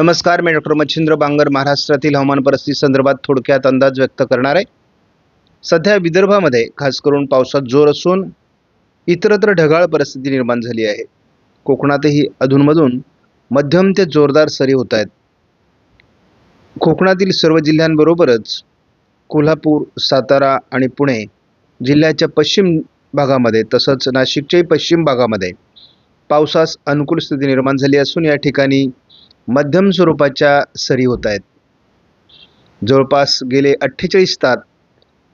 नमस्कार मी डॉक्टर मच्छिंद्र बांगर महाराष्ट्रातील हवामान परिस्थिती संदर्भात थोडक्यात अंदाज व्यक्त करणार आहे. सध्या विदर्भामध्ये खास करून पावसात जोर असून इतरत्र ढगाळ परिस्थिती निर्माण झाली आहे. कोकणातही अधूनमधून मध्यम ते जोरदार सरी होत आहेत. कोकणातील सर्व जिल्ह्यांबरोबरच कोल्हापूर सातारा आणि पुणे जिल्ह्याच्या पश्चिम भागामध्ये तसंच नाशिकच्याही पश्चिम भागामध्ये पावसास अनुकूल स्थिती निर्माण झाली असून या ठिकाणी मध्यम स्वरूपाच्या सरी होत आहेत. जवळपास गेले अठ्ठेचाळीस तास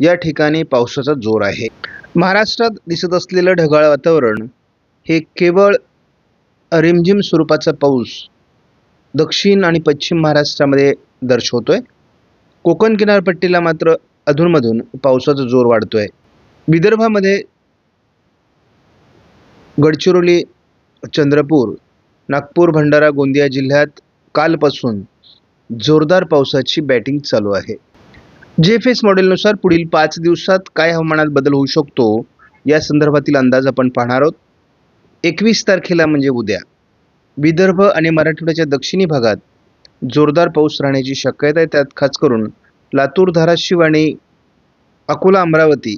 या ठिकाणी पावसाचा जोर आहे. महाराष्ट्रात दिसत असलेलं ढगाळ वातावरण हे केवळ रिमझिम स्वरूपाचा पाऊस दक्षिण आणि पश्चिम महाराष्ट्रामध्ये दर्शवतोय. कोकण किनारपट्टीला मात्र अधूनमधून पावसाचा जोर वाढतोय. विदर्भामध्ये गडचिरोली चंद्रपूर नागपूर भंडारा गोंदिया जिल्ह्यात कालपासून जोरदार पावसाची बॅटिंग चालू आहे. जे एफ एस मॉडेलनुसार पुढील पाच दिवसात काय हवामानात बदल होऊ शकतो या संदर्भातील अंदाज आपण पाहणार आहोत. एकवीस तारखेला म्हणजे उद्या. विदर्भ आणि मराठवाड्याच्या दक्षिणी भागात जोरदार पाऊस राहण्याची शक्यता आहे. त्यात खास करून लातूर धाराशिव आणि अकोला अमरावती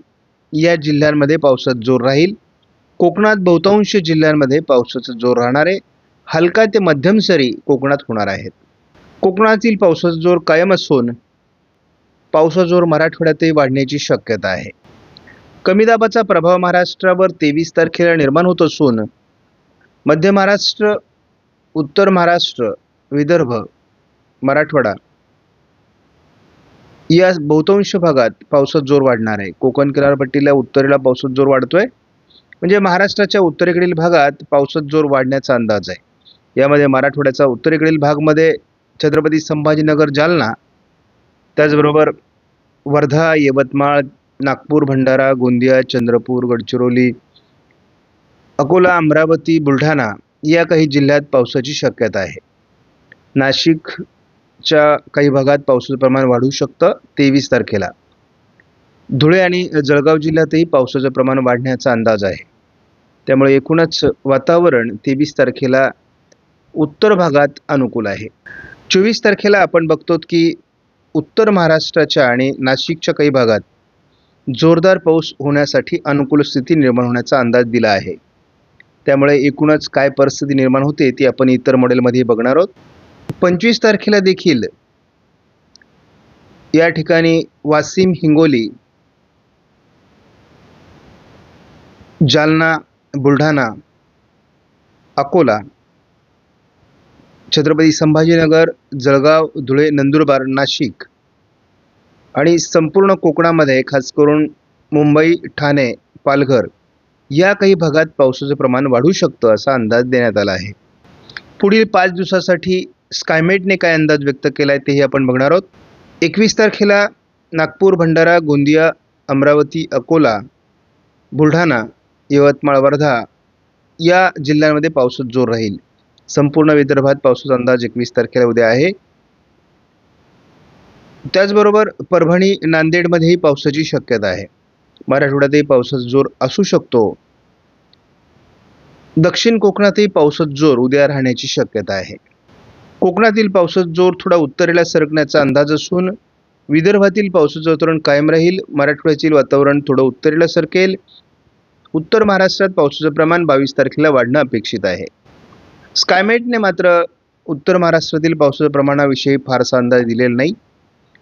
या जिल्ह्यांमध्ये पावसात जोर राहील. कोकणात बहुतांश जिल्ह्यांमध्ये पावसाचा जोर राहणार आहे. हलका ते मध्यम सरी कोकणात होणार आहेत. कोकणातील पावसाचा जोर कायम असून पावसाचा जोर मराठवाड्यातही वाढण्याची शक्यता आहे. कमी दाबाचा प्रभाव महाराष्ट्रावर तेवीस तारखेला निर्माण होत असून मध्य महाराष्ट्र उत्तर महाराष्ट्र विदर्भ मराठवाडा या बहुतांश भागात पावसाचा जोर वाढणार आहे. कोकण किनारपट्टीला उत्तरेला पावसाचा जोर वाढतोय. म्हणजे महाराष्ट्राच्या उत्तरेकडील भागात पावसाचा जोर वाढण्याचा अंदाज आहे. यामध्ये मराठवाड्याचा उत्तरेकडील भागमध्ये छत्रपती संभाजीनगर जालना त्याचबरोबर वर्धा यवतमाळ नागपूर भंडारा गोंदिया चंद्रपूर गडचिरोली अकोला अमरावती बुलढाणा या काही जिल्ह्यात पावसाची शक्यता आहे. नाशिकच्या काही भागात पावसाचं प्रमाण वाढू शकतं तेवीस तारखेला. धुळे आणि जळगाव जिल्ह्यातही पावसाचं प्रमाण वाढण्याचा अंदाज आहे. त्यामुळे एकूणच वातावरण तेवीस तारखेला उत्तर भागात अनुकूल आहे. चोवीस तारखेला आपण बघतो की उत्तर महाराष्ट्राच्या आणि नाशिकच्या काही भागात जोरदार पाऊस होण्यासाठी अनुकूल स्थिती निर्माण होण्याचा अंदाज दिला आहे. त्यामुळे एकूणच काय परिस्थिती निर्माण होते ती आपण इतर मॉडेलमध्ये बघणार आहोत. पंचवीस तारखेला देखील या ठिकाणी वासिम हिंगोली जालना बुलढाणा अकोला छत्रपती संभाजीनगर जळगाव धुळे नंदुरबार नाशिक आणि संपूर्ण कोकणामध्ये खास करून मुंबई ठाणे पालघर या काही भागात पावसाचं प्रमाण वाढू शकतं असा अंदाज देण्यात आला आहे. पुढील पाच दिवसासाठी स्कायमेटने काय अंदाज व्यक्त केला आहे तेही आपण बघणार आहोत. एकवीस तारखेला नागपूर भंडारा गोंदिया अमरावती अकोला बुलढाणा यवतमाळ वर्धा या जिल्ह्यांमध्ये पावसात जोर राहील. संपूर्ण विदर्भात पावसाचा अंदाज एकवीस तारखेला उद्या आहे. त्याचबरोबर परभणी नांदेडमध्येही पावसाची शक्यता आहे. मराठवाड्यातही पावसाचा जोर असू शकतो. दक्षिण कोकणातही पावसाचा जोर उद्या राहण्याची शक्यता आहे. कोकणातील पावसाचा जोर थोडा उत्तरेला सरकण्याचा अंदाज असून विदर्भातील पावसाचं वातावरण कायम राहील. मराठवाड्यातील वातावरण थोडं उत्तरेला सरकेल. उत्तर महाराष्ट्रात पावसाचं प्रमाण बावीस तारखेला वाढणं अपेक्षित आहे. स्कायमेटने मात्र उत्तर महाराष्ट्रातील पावसाच्या प्रमाणाविषयी फारसा अंदाज दिलेला नाही.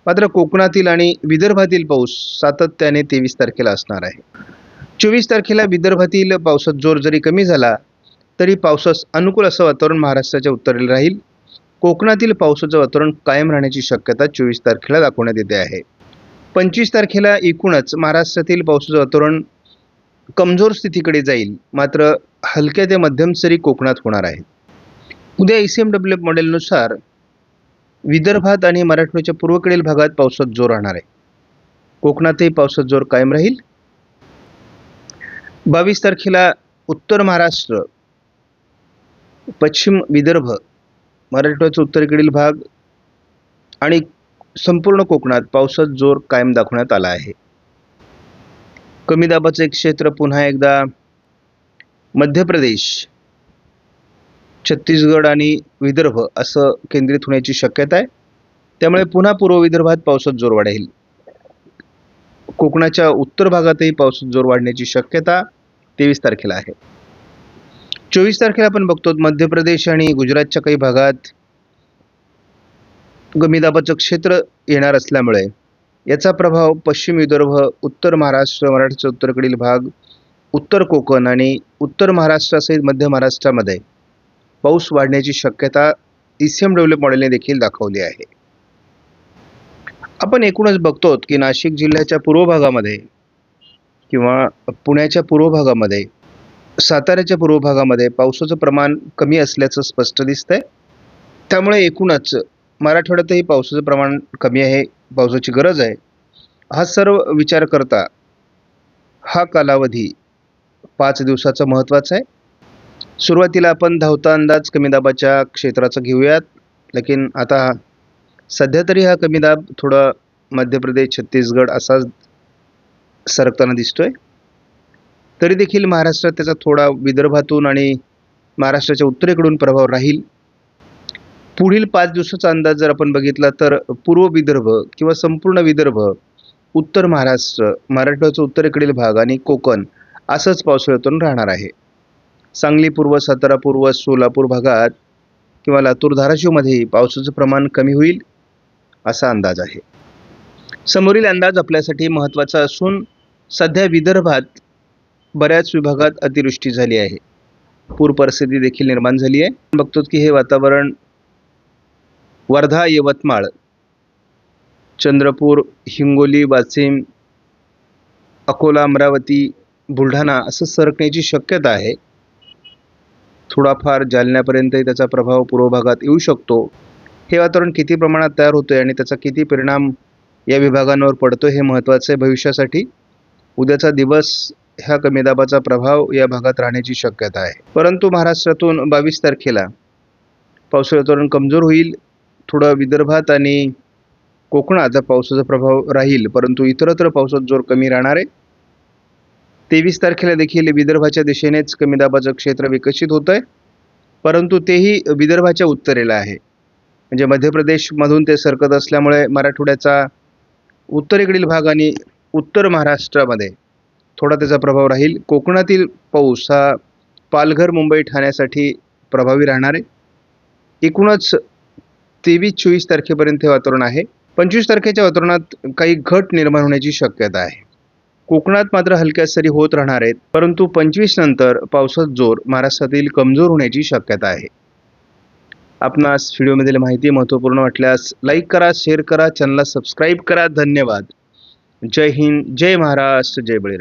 मात्र कोकणातील आणि विदर्भातील पाऊस सातत्याने तेवीस तारखेला असणार आहे. चोवीस तारखेला विदर्भातील पावसात जोर जरी कमी झाला तरी पावसास अनुकूल असं वातावरण महाराष्ट्राच्या उत्तरेला राहील. कोकणातील पावसाचं वातावरण कायम राहण्याची शक्यता चोवीस तारखेला दाखवण्यात येते आहे. पंचवीस तारखेला एकूणच महाराष्ट्रातील पावसाचं वातावरण कमजोर स्थितीकडे जाईल मात्र हलक्या ते मध्यम सरी कोकणात होणार आहे. उद्या E C M W F मॉडेलनुसार विदर्भात आणि मराठवाड्याच्या पूर्वेकडील भागात पावसात जोर राहणार आहे. कोकणातही पावसात जोर कायम राहील. बावीस तारखेला उत्तर महाराष्ट्र पश्चिम विदर्भ मराठवाड्याचा उत्तरेकडील भाग आणि संपूर्ण कोकणात पावसात जोर कायम दाखवण्यात आला आहे. कमी दाबाचं एक क्षेत्र पुन्हा एकदा मध्य प्रदेश छत्तीसगड आणि विदर्भ असं केंद्रित होण्याची शक्यता आहे. त्यामुळे पुन्हा पूर्व विदर्भात पावसात जोर वाढेल. कोकणाच्या उत्तर भागातही पावसात जोर वाढण्याची शक्यता तेवीस तारखेला आहे. चोवीस तारखेला आपण बघतो मध्य प्रदेश आणि गुजरातच्या काही भागात कमी दाबाचं क्षेत्र येणार असल्यामुळे याचा प्रभाव पश्चिम विदर्भ उत्तर महाराष्ट्र मराठीचा उत्तरेकडील भाग उत्तर कोकण आणि उत्तर महाराष्ट्रासहित मध्य महाराष्ट्रामध्ये पाऊस वाढण्याची शक्यता ईसीएम डेव्हलप मॉडेलने देखील दाखवली आहे. आपण एकूणच बघतो की नाशिक जिल्ह्याच्या पूर्व भागामध्ये किंवा पुण्याच्या पूर्व भागामध्ये साताऱ्याच्या पूर्व भागामध्ये पावसाचं प्रमाण कमी असल्याचं स्पष्ट दिसतंय. त्यामुळे एकूणच मराठवाड्यातही पावसाचं प्रमाण कमी आहे पावसाची गरज आहे. हा सर्व विचार करता हा कालावधी पाच दिवसाचा महत्त्वाचा आहे. सुरुवातीला आपण धावता अंदाज कमी दाबाच्या क्षेत्राचा घेऊयात. लेकिन आता सध्या तरी हा कमी दाब थोडा मध्य प्रदेश छत्तीसगड असाच सरकताना दिसतोय. तरी देखील महाराष्ट्रात त्याचा थोडा विदर्भातून आणि महाराष्ट्राच्या उत्तरेकडून प्रभाव राहील. पुढील पाच दिवसाचा अंदाज जर आपण बघितला तर पूर्व विदर्भ किंवा संपूर्ण विदर्भ उत्तर महाराष्ट्र मराठवाड्याचा उत्तरेकडील भाग आणि कोकण असंच पावसाळ्यातून राहणार आहे. सांगली पूर्व सातारा पूर्व सोलापूर भागात किंवा लातूर धाराशिवमध्ये पावसाचं प्रमाण कमी होईल असा अंदाज आहे. समोरील अंदाज आपल्यासाठी महत्त्वाचा असून सध्या विदर्भात बऱ्याच विभागात अतिवृष्टी झाली आहे. पूर परिस्थिती देखील निर्माण झाली आहे. बघतो की हे वातावरण वर्धा यवतमाळ चंद्रपूर हिंगोली वाशिम अकोला अमरावती बुलढाणा असं सरकण्याची शक्यता आहे. थोडाफार जालन्यापर्यंतही त्याचा प्रभाव पूर्व भागात येऊ शकतो. हे वातावरण किती प्रमाणात तयार होतोय आणि त्याचा किती परिणाम या विभागांवर पडतो हे महत्त्वाचं आहे भविष्यासाठी उद्याचा दिवस ह्या कमी दाबाचा प्रभाव या भागात राहण्याची शक्यता आहे. परंतु महाराष्ट्रातून बावीस तारखेला पावसाळी वातावरण कमजोर होईल थोडं विदर्भात आणि कोकणात पावसाचा प्रभाव राहील परंतु इतरत्र पावसात जोर कमी राहणार आहे तेवीस तारखेला देखील विदर्भाच्या दिशेनेच कमी दाबाचं क्षेत्र विकसित होत आहे परंतु तेही विदर्भाच्या उत्तरेला आहे. म्हणजे मध्य प्रदेशमधून ते सरकत असल्यामुळे मराठवाड्याचा उत्तरेकडील भाग आणि उत्तर महाराष्ट्रामध्ये थोडा त्याचा प्रभाव राहील. कोकणातील पाऊस हा पालघर मुंबई ठाण्यासाठी प्रभावी राहणार आहे. एकूणच तेवीस चोवीस तारखेपर्यंत हे वातावरण आहे. पंचवीस तारखेच्या वातावरणात काही घट निर्माण होण्याची शक्यता आहे. कोकणात मात्र हलक्या सरी होत राहणार आहेत. परंतु पंचवीस नंतर पावसात जोर महाराष्ट्रातील कमजोर होण्याची शक्यता आहे. आपणास व्हिडिओमधील माहिती महत्त्वपूर्ण वाटल्यास लाईक करा शेअर करा चॅनलला सबस्क्राईब करा. धन्यवाद. जय हिंद जय महाराष्ट्र जय बळीराम.